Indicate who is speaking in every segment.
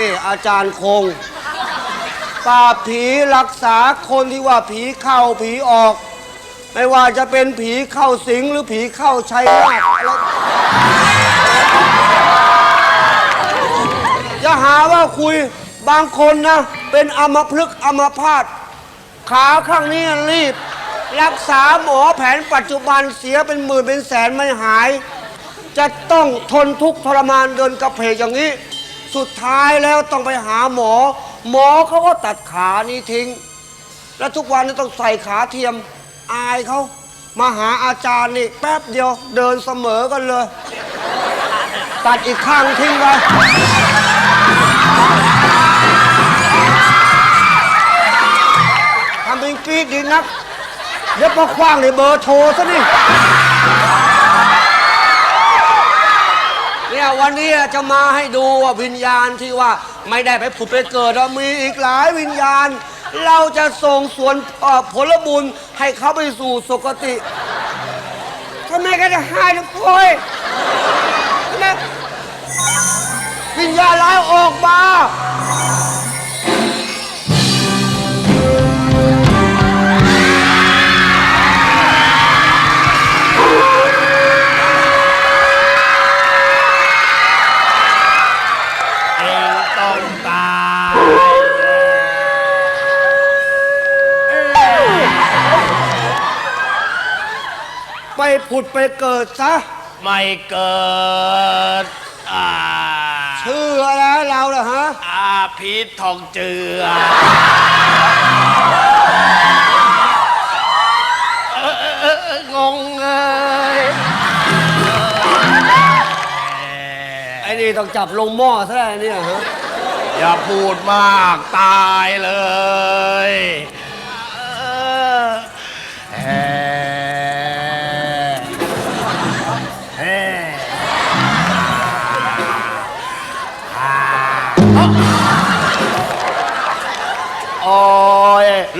Speaker 1: นี่อาจารย์คงปราบผีรักษาคนที่ว่าผีเข้าผีออก ไม่ว่าจะเป็นผีเข้าสิงหรือผีเข้าชัยนาทอะไรอย่าหาว่าคุยบางคนนะ เป็นอมพฤกอมพาตขาข้างนี้รีบ รักษาหมอแผนปัจจุบันเสียเป็นหมื่นเป็นแสนไม่หาย จะต้องทนทุกข์ทรมานเดินกระเพกอย่างนี้ สุดท้ายแล้วต้องไปหาหมอ หมอเขาก็ตัดขานี้ทิ้ง แล้วทุกวันนี้ต้องใส่ขาเทียมอายเขามาหาอาจารย์นี่แป๊บเดียวเดินเสมอกันเลย ตัดอีกข้างทิ้งไปทำเป็นกรีดดีนักเดี๋ยวพอคว้างในเบอร์โทรซะนี่ เนี่ยวันนี้จะมาให้ดูว่าวิญญาณที่ว่าไม่ได้ไปผุดไปเกิดเรามีอีกหลายวิญญาณ เราจะส่งส่วนเอ่อผลบุญให้เขาไปสู่สุคติทำไมก็จะให้ทุกคน ผุดไปเกิดซะ
Speaker 2: ไม่เกิดอ่า
Speaker 1: ชื่ออะไรเราล่ะฮะ
Speaker 2: อาพิษทองเจือเออเออเอองงเลย
Speaker 1: ไอ้นี่ต้องจับลงหม้อซะแล้วเนี่ยฮะ
Speaker 2: อย่าพูดมากตายเลย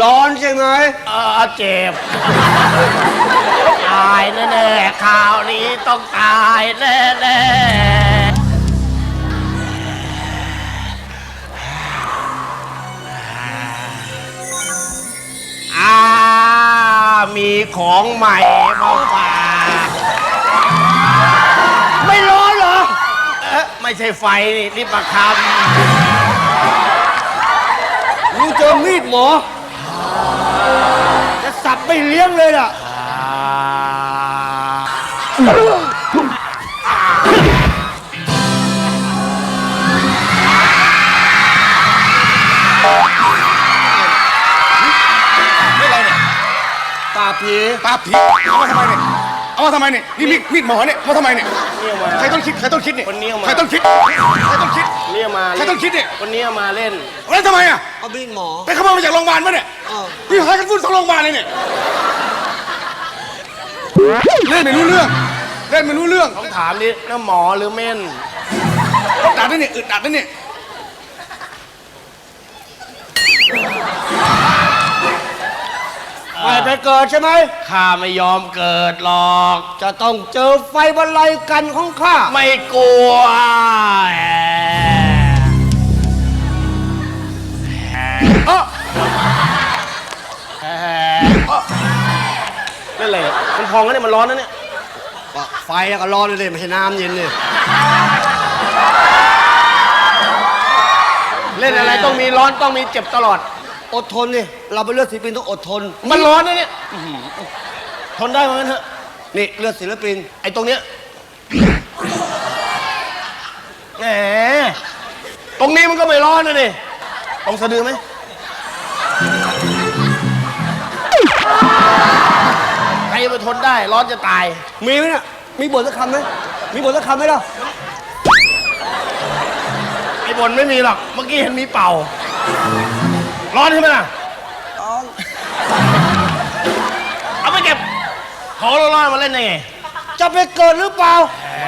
Speaker 1: ร้อนใช่ไหม
Speaker 2: เออเจ็บ ตายแน่ๆข่าวนี้ต้องตายแน่ๆอ่ามีของใหม่มาฝาก
Speaker 1: ไม่ร้อนเหรอ
Speaker 2: เอ๊ะไม่ใช่ไฟนี่นี่ประค
Speaker 1: มึงเจอมีดหมอ จะสับไม่เลี้ยงเลยล่ะำ
Speaker 3: นี่อะไรเนี่ย
Speaker 1: ป่าบผี
Speaker 3: ตาผีเอามาทำไมเนี่ยเอามาทำไมเนี่ยนี่มีดมีดหมอเนี่ยเอามาทำไมเนี่ย
Speaker 2: เนี่ยมา
Speaker 3: ใครต้องคิดใครต้องคิดเนี่ย
Speaker 2: คนนี้เอามา
Speaker 3: ใครต้องคิดใครต้องคิด
Speaker 2: เนี่ยมา
Speaker 3: ใครต้องคิดเนี่ย
Speaker 2: คนนี้มาเล่น
Speaker 3: แล้วทำไมอะ
Speaker 1: เอามีดหมอ
Speaker 3: ไปขโมยมาจากโรงพยาบาลปะเนี่ย
Speaker 1: เออ
Speaker 3: พี่หายกันฟุ้นสองโรงพยาบาลเลยเนี่ยเล่นไม่รู้เรื่อง เล่นไม่รู้เรื่อง
Speaker 2: ต้องถามนี่น้าหมอหรือเม่น
Speaker 3: อึดอัดนะเนี่ยอึดอัดนะเนี่ย
Speaker 1: ไปไปเกิดใช่ไหม
Speaker 2: ข้าไม่ยอมเกิดหรอก
Speaker 1: จะต้องเจอไฟบรรลัยกันของข้า
Speaker 2: ไม่กลัวแหม
Speaker 3: เอ้อ
Speaker 2: นั่นแหละมันพองแล้วเนี่ยมันร้อนนะเนี่ย
Speaker 1: ไฟแล้วก็ร้อนเลยไม่ใช่น้ำเย็นเนี่ย
Speaker 2: เล่นอะไรต้องมีร้อนต้องมีเจ็บตลอด
Speaker 1: อดทนนี่เราเป็นเลือดศิลปินต้องอดทน
Speaker 2: มันร้อนนะเนี่ยอื้อหือทนได้ไหมนเถอะ
Speaker 1: นี่เลือดศิลปิน
Speaker 2: ไอ้ตรงเนี้ยแหมตรงนี้มันก็ไม่ร้อนนะนี่ตรงสะดือไหม ทนได้ ร้อนจะตาย
Speaker 1: มีไหมเนี่ย มีบทสักคำไหมมีบทสักคำไหมล่ะ
Speaker 2: ไอ้บนไม่มีหรอก เมื่อกี้เห็นมีเป่า ร้อนใช่ไหมล่ะเอาไปเก็บของร้อนๆมาเล่นได้ไง
Speaker 1: จะไปเกิดหรือเปล่า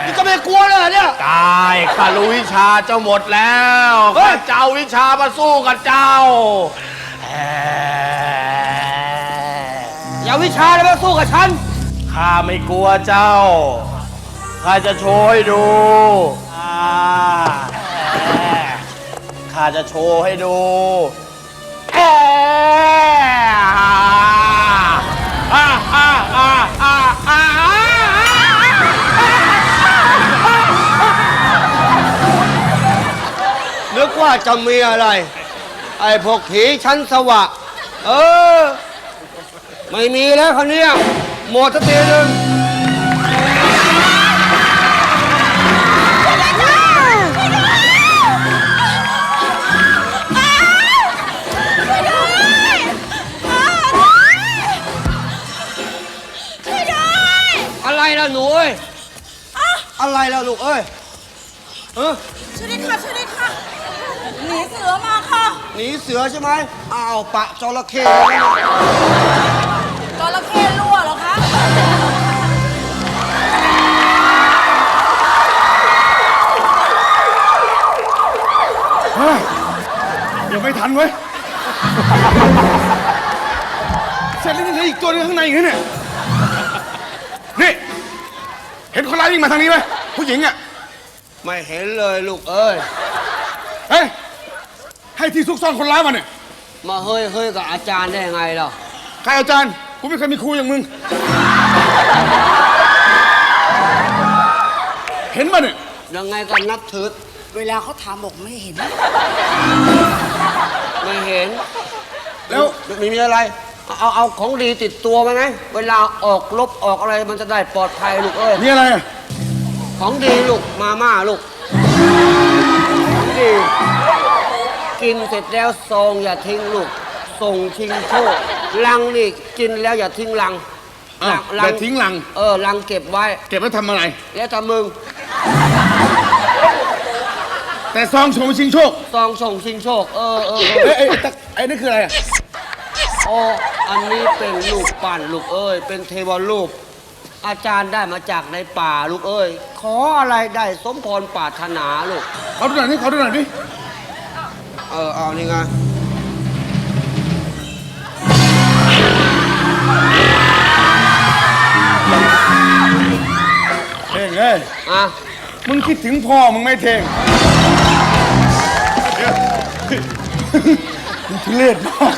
Speaker 1: นี่ก็ไม่กลัวเลยเหรอเนี่ย
Speaker 2: ตายข้ารู้วิชาเจ้าหมดแล้ว
Speaker 1: เฮ้ย
Speaker 2: ข้าเจ้าวิชามาสู้กับเจ้าแหม
Speaker 1: อย่าวิชาเลยมาสู้กับฉัน
Speaker 2: ข้าไม่กลัวเจ้า ข้าจะโชว์ให้ดูอ่าข้าจะโชว์ให้ดูแอะอ่าอ่าอ่าอ่าอ่าอ่า
Speaker 1: นึกว่าจะมีอะไร ไอ้พวกผีชั้นสวะ เออ ไม่มีแล้วคนนี้ยหมดสักทีหนึง
Speaker 4: ช่วยด้วย
Speaker 1: อะไรล่ะหนูเอ้ยอะไรล่ะลูกเอ้ยเออ
Speaker 4: ช่วยด้วยค่ะช่วยด้วยค่ะหนีเสือมาค่ะ
Speaker 1: หนีเสือใช่ไหมอ้าวปะจระเข้
Speaker 3: ไม่ทันเว้ย เสร็จแล้วยังเหลืออีกตัวหนึงข้างในอยู่เนี่ย นี่ เห็นคนร้ายวิ่งมาทางนี้ไหมผู้หญิงอะ
Speaker 1: ไม่เห็นเลยลูกเอ้ย
Speaker 3: เฮ้ย ให้ที่ซุกซ่อนคนร้ายมาเนี่ย
Speaker 1: มาเฮ้ยเฮ้ยกับอาจารย์ได้ไงล่ะ
Speaker 3: ใครอาจารย์ กูไม่เคยมีครูอย่างมึง เห็นมาเนี่ย
Speaker 1: ยังไงก็นับถือ
Speaker 4: เวลาเขาถามบอกไม่เห็น
Speaker 1: ไม่เห็น
Speaker 3: แล้ว
Speaker 1: ไม่มีอะไร เอาเอาของดีติดตัวมาไหมเวลาออกลบออกอะไรมันจะได้ปลอดภัยลูกเอ้ย
Speaker 3: มีอะไรอะ
Speaker 1: ของดีลูกมาม่าลูกของดีกินเสร็จแล้วซองอย่าทิ้งลูก ส่งชิงโชคลังนี่กินแล้วอย่าทิ้งลัง
Speaker 3: อ้าวอย่าทิ้งลัง
Speaker 1: เออลังเก็บไว้
Speaker 3: เก็บไว้ทำอะไร
Speaker 1: แล้วแต่มึง
Speaker 3: แต่ซองโชว์ชิงโชค
Speaker 1: ซองส่งชิงโชค เออเออเออ
Speaker 3: เอ้ยเอ้ยตักไอ้นี่คืออะไรอะ
Speaker 1: โอ้อันนี้เป็นลูกปั่นลูกเอ้ย เป็นเทวรูป อาจารย์ได้มาจากในป่าลูกเอ้ย ขออะไรได้สมพรปรารถนาลูก
Speaker 3: ขอดูหน่อยนี่ขอดูหน่อยดิ
Speaker 1: เออเอานี่ไง
Speaker 3: เท่งเอ้ย
Speaker 1: อะ
Speaker 3: มึงคิดถึงพ่อมึงไหม่เท่งเดี๋ยวมึงทุเรศมาก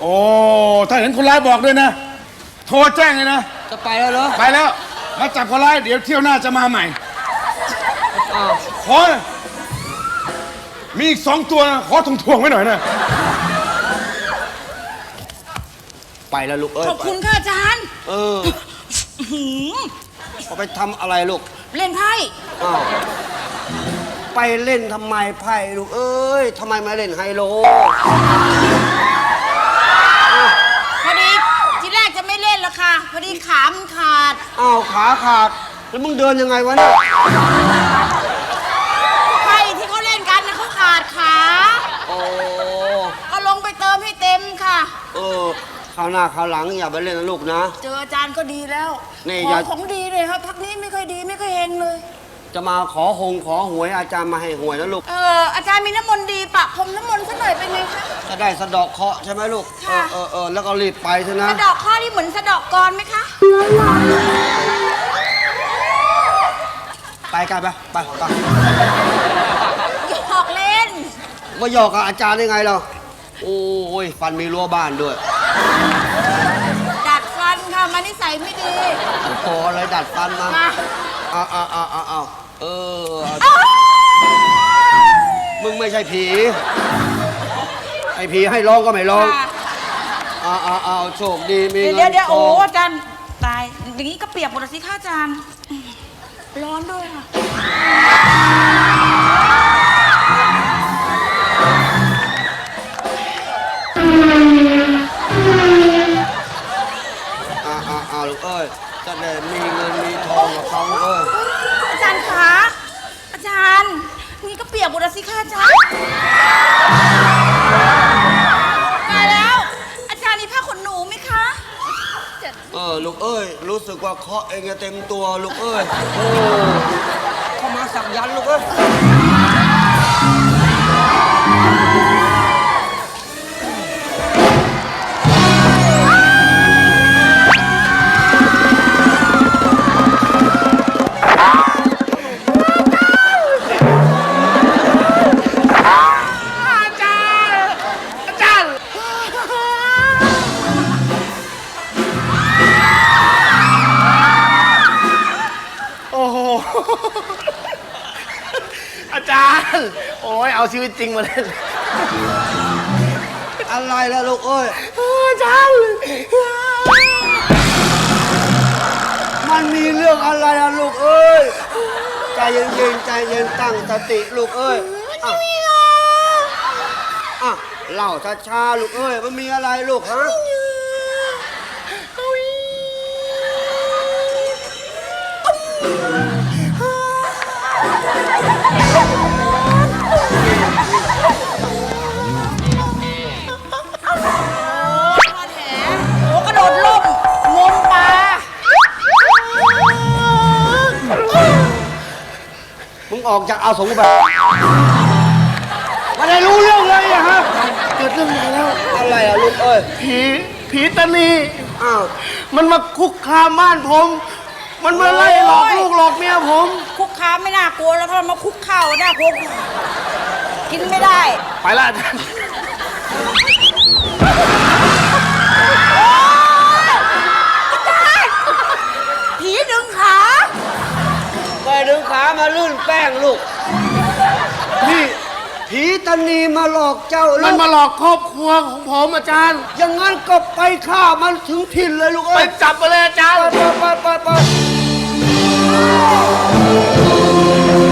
Speaker 3: โอ้ ถ้าเห็นคนร้ายบอกด้วยนะ โทรแจ้งเลยนะ
Speaker 1: จะไปแล้วเหรอ
Speaker 3: ไปแล้ว มาจับคนร้าย เดี๋ยวเที่ยวหน้าจะมาใหม่
Speaker 1: อ้าว
Speaker 3: ขอมีอีกสองตัวนะขอทวงทวงๆไว้หน่อยนะ
Speaker 1: ไปแล้วลูกเอ้ย
Speaker 4: ขอบคุณค่ะอาจารย์
Speaker 1: เออ เอาไปทำอะไรลูก
Speaker 4: เล่นไพ่
Speaker 1: อ้าวไปเล่นทำไมไพ่ลูกเอ้ยทำไมมาเล่นไฮโล
Speaker 4: พอดีทีแรกจะไม่เล่นละค่ะ พอดีขามันขาด
Speaker 1: อ้าวขาขาดแล้วมึงเดินยังไงวะเนี่ย
Speaker 4: ไพ่ที่เขาเล่นกันนะเขาขาดขา
Speaker 1: โอ้
Speaker 4: ก็ลงไปเติมให้เต็มค่ะ
Speaker 1: เออ คราวหน้าคราวหลังอย่าไปเล่นนะลูกนะ
Speaker 4: เจออาจารย์ก็ดีแล้ว
Speaker 1: นี่
Speaker 4: ข
Speaker 1: อย่า
Speaker 4: อของดีเลยครับพักนี้ไม่ค่อยดีไม่ค่อยเฮงเลย
Speaker 1: จะมาขอหงขอหวยอาจารย์มาให้หวยนะลูก
Speaker 4: เอออาจารย์มีน้ำมนต์ดีปะพรมน้ำมนต์สักหน่อยเป็นไงคะ
Speaker 1: จะได้สะเดอกเคราะห์ใช่ไหมลูก เอ
Speaker 4: ค่ะ
Speaker 1: อเออเออแล้วก็รีบไปเถอะนะ
Speaker 4: สะเดอกข้อที่เหมือนสะเดอกกรไหมคะ
Speaker 1: ไปกันไปไปไป
Speaker 4: หยอกเล่น
Speaker 1: มาหยอกกับอาจารย์ได้ไงเรา โอ้ยฟันมีรั้วบ้านด้วย
Speaker 4: ดัดฟันค่ะมานิสัยไม่ดี
Speaker 1: โอ้โหอะไรดัดฟันมา
Speaker 4: มา
Speaker 1: เอาเอาเอาเอาเอาเออเอามึงไม่ใช่ผี ไอ้ผีให้ร้องก็ไม่ร้อง
Speaker 4: ค่ะ
Speaker 1: เอาเอาเอาโชคดีมี
Speaker 4: เดี๋ยว
Speaker 1: เงิน
Speaker 4: เดี๋ยว
Speaker 1: ท
Speaker 4: โอ้
Speaker 1: อง
Speaker 4: อาจารย์ตายอย่างนี้ก็เปียกหมดแล้วสิค่ะอาจารย์ ร้อนด้วยค่ะ
Speaker 1: จะได้มีเงินมีทองกับเขาเอ้ย
Speaker 4: อาจารย์คะ อาจารย์ นี่ก็เปียกหมดแล้วสิค่ะอาจารย์ตายแล้ว อาจารย์มีผ้าขนหนูไหมคะ
Speaker 1: เออลูกเอ้ย รู้สึกว่าเคาะเองจะเต็มตัวลูกเอ้ยโอ้เข้ามาสักยันต์ลูกเอ้ยา
Speaker 2: รย์โอ้ยเอาชีวิตจริงมาเล่น
Speaker 1: อะไรล่ะลูกเอ้ย
Speaker 2: อาจารย์
Speaker 1: มันมีเรื่องอะไรล่ะลูกเอ้ยใจเย็นๆใจเย็นตั้งสติลูกเอ้ยอะอะเล่าช้าๆลูกเอ้ยมันมีอะไรลูกฮะ
Speaker 4: มา อ
Speaker 1: อกจากอาสงฆ์แบบไม่ได้รู้เรื่องเลยอะฮะ
Speaker 2: เกิดเรื่องใหญ่แล้ว
Speaker 1: อะไรอะลูกเอ้ย
Speaker 2: ผีผีตานี
Speaker 1: อ้าว
Speaker 2: มันมาคุกคามบ้านผม มันมาไล่หลอกลูกหลอกเมียผม
Speaker 4: คุกค้ามไม่น่ากลัวแล้วถ้ามาคุกข้าวน่ากลัวกินไม่ได้
Speaker 2: ไปละอาจารย์
Speaker 4: ขา
Speaker 1: มาลื่นแป้งลูก นี่ผีตานีมาหลอกเจ้า
Speaker 2: มั
Speaker 1: แล้
Speaker 2: น
Speaker 1: ว
Speaker 2: มาหลอกครอบครัวของผมอาจารย์
Speaker 1: อย่างนั้นก็ไปฆ่ามันถึงถิ่นเลยลูก
Speaker 2: ไป
Speaker 1: เอ้ย
Speaker 2: จับไปเลยอาจารย์
Speaker 1: ไปไปไปไป
Speaker 2: อา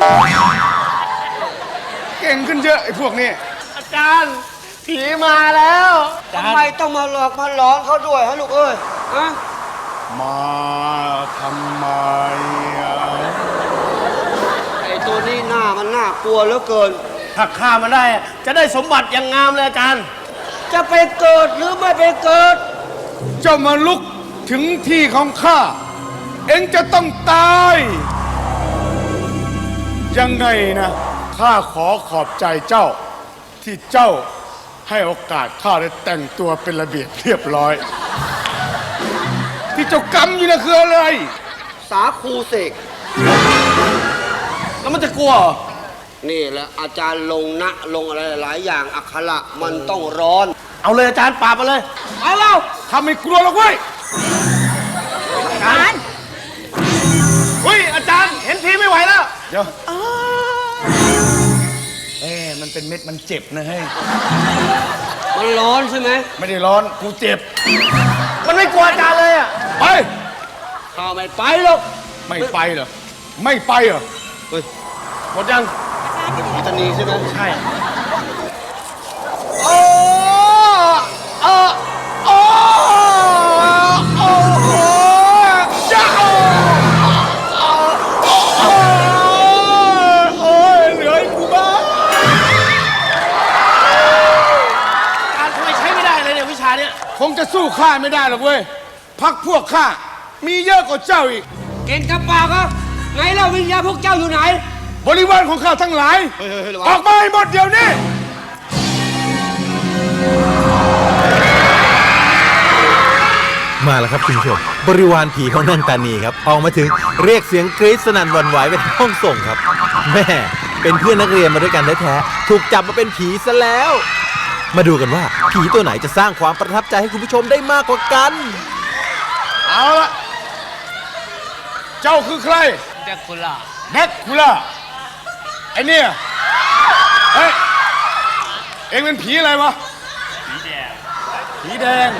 Speaker 3: เฮ้ยเก่งขึ้นเยอะไอ้พวกนี้
Speaker 2: อาจารย์ ผีมาแล้ว
Speaker 1: ทำไมต้องมาหลอกมาหลอนเขาด้วยฮะลูกเอ้ยฮะ
Speaker 3: มาทำไมอะ
Speaker 1: ไอ้ตัวนี้หน้ามันน่ากลัวเหลือเกิน
Speaker 2: ถ้าฆ่ามันได้ จะได้สมบัติอย่างงามเลยอาจารย์
Speaker 1: จะไปเกิดหรือไม่ไปเกิด
Speaker 3: เจ้ามาลุกถึงที่ของข้า เอ็งจะต้องตาย ยังไงนะข้าขอขอบใจเจ้า ที่เจ้าให้โอกาสข้าได้แต่งตัวเป็นระเบียบเรียบร้อย ที่เจ้ากำอยู่นะคืออะไร
Speaker 1: สาคูเสก
Speaker 2: แล้วมันจะกลัวเหรอ
Speaker 1: นี่แหละอาจารย์ลงนะลงอะไรหลายอย่างอักขระมันต้องร้อน
Speaker 2: เอาเลยอาจารย์ปราบมาเลย
Speaker 1: เอาเรา
Speaker 3: ทำไม่กลัวหรอกเว้ย
Speaker 2: เดี๋
Speaker 3: ยวเอ้มันเป็นเม็ดมันเจ็บนะเฮ้ย
Speaker 1: มันร้อนใช่ไหม
Speaker 3: ไม่ได้ร้อน กูเจ็บ
Speaker 2: มันไม่กลัวอาจารย์เลยอะ
Speaker 3: ไป
Speaker 1: ข้าไม่ไปหรอก
Speaker 3: ไม่ไปเหรอ ไม่ไปเหรอ
Speaker 1: เฮ้ย
Speaker 2: หมดยัง
Speaker 1: ผีตานีใช่ไหม
Speaker 2: ใช่
Speaker 3: จะสู้ข้าไม่ได้หรอกเว้ยพักพวกข้ามีเยอะกว่าเจ้าอีก
Speaker 1: เก่งกับปากอะไงเล่าวิญญาณพวกเจ้าอยู่ไหน
Speaker 3: บริวารของข้าทั้งหลาย
Speaker 1: เฮ้ยเฮ้ยเฮ้ยระ
Speaker 3: อ
Speaker 1: วั
Speaker 3: องกมาให้หมดเดี๋ยวนี้
Speaker 5: มาแล้วครับคุณผู้ชมบริวารผีของนางตานีครับออกมาถึงเรียกเสียงกรี๊ดสนั่นหวันไหวเป็นห้องส่งครับแม่เป็นเพื่อนนักเรียนมาด้วยกันแท้ๆถูกจับมาเป็นผีซะแล้ว มาดูกันว่าผีตัวไหนจะสร้างความประทับใจให้คุณผู้ชมได้มากกว่ากัน
Speaker 3: เอาละเจ้าคือใคร
Speaker 2: แดกคุล่า
Speaker 3: แบ็คคูล่าไอเนี่ยเฮ้ยเอ็งเป็นผีอะไรวะผีแดงผีแดง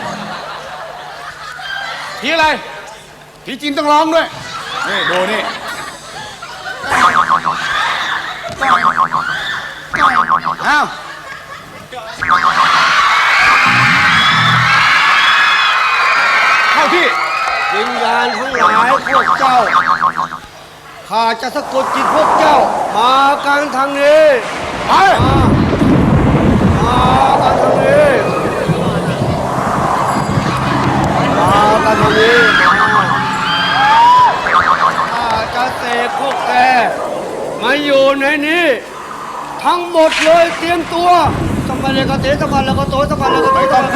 Speaker 3: ผีอะไรผีจีนต้องร้องด้วยนี่ดูนี่อ้าว เข้าที่
Speaker 1: วิญญาณทั้งหลายพวกเจ้าข้าจะสะกดจิตพวกเจ้า มากันทางนี้
Speaker 3: ไป
Speaker 1: มากันทางนี้ มากันทางนี้มาข้าจะเสกพวกแกมาอยู่ในนี้ ทั้งหมดเลยเตรียมตัวสมบัติเลยก็เตะสมบัติแล้วก็โตสมบัติแล้วก็โต
Speaker 3: ไม่ต้องกลั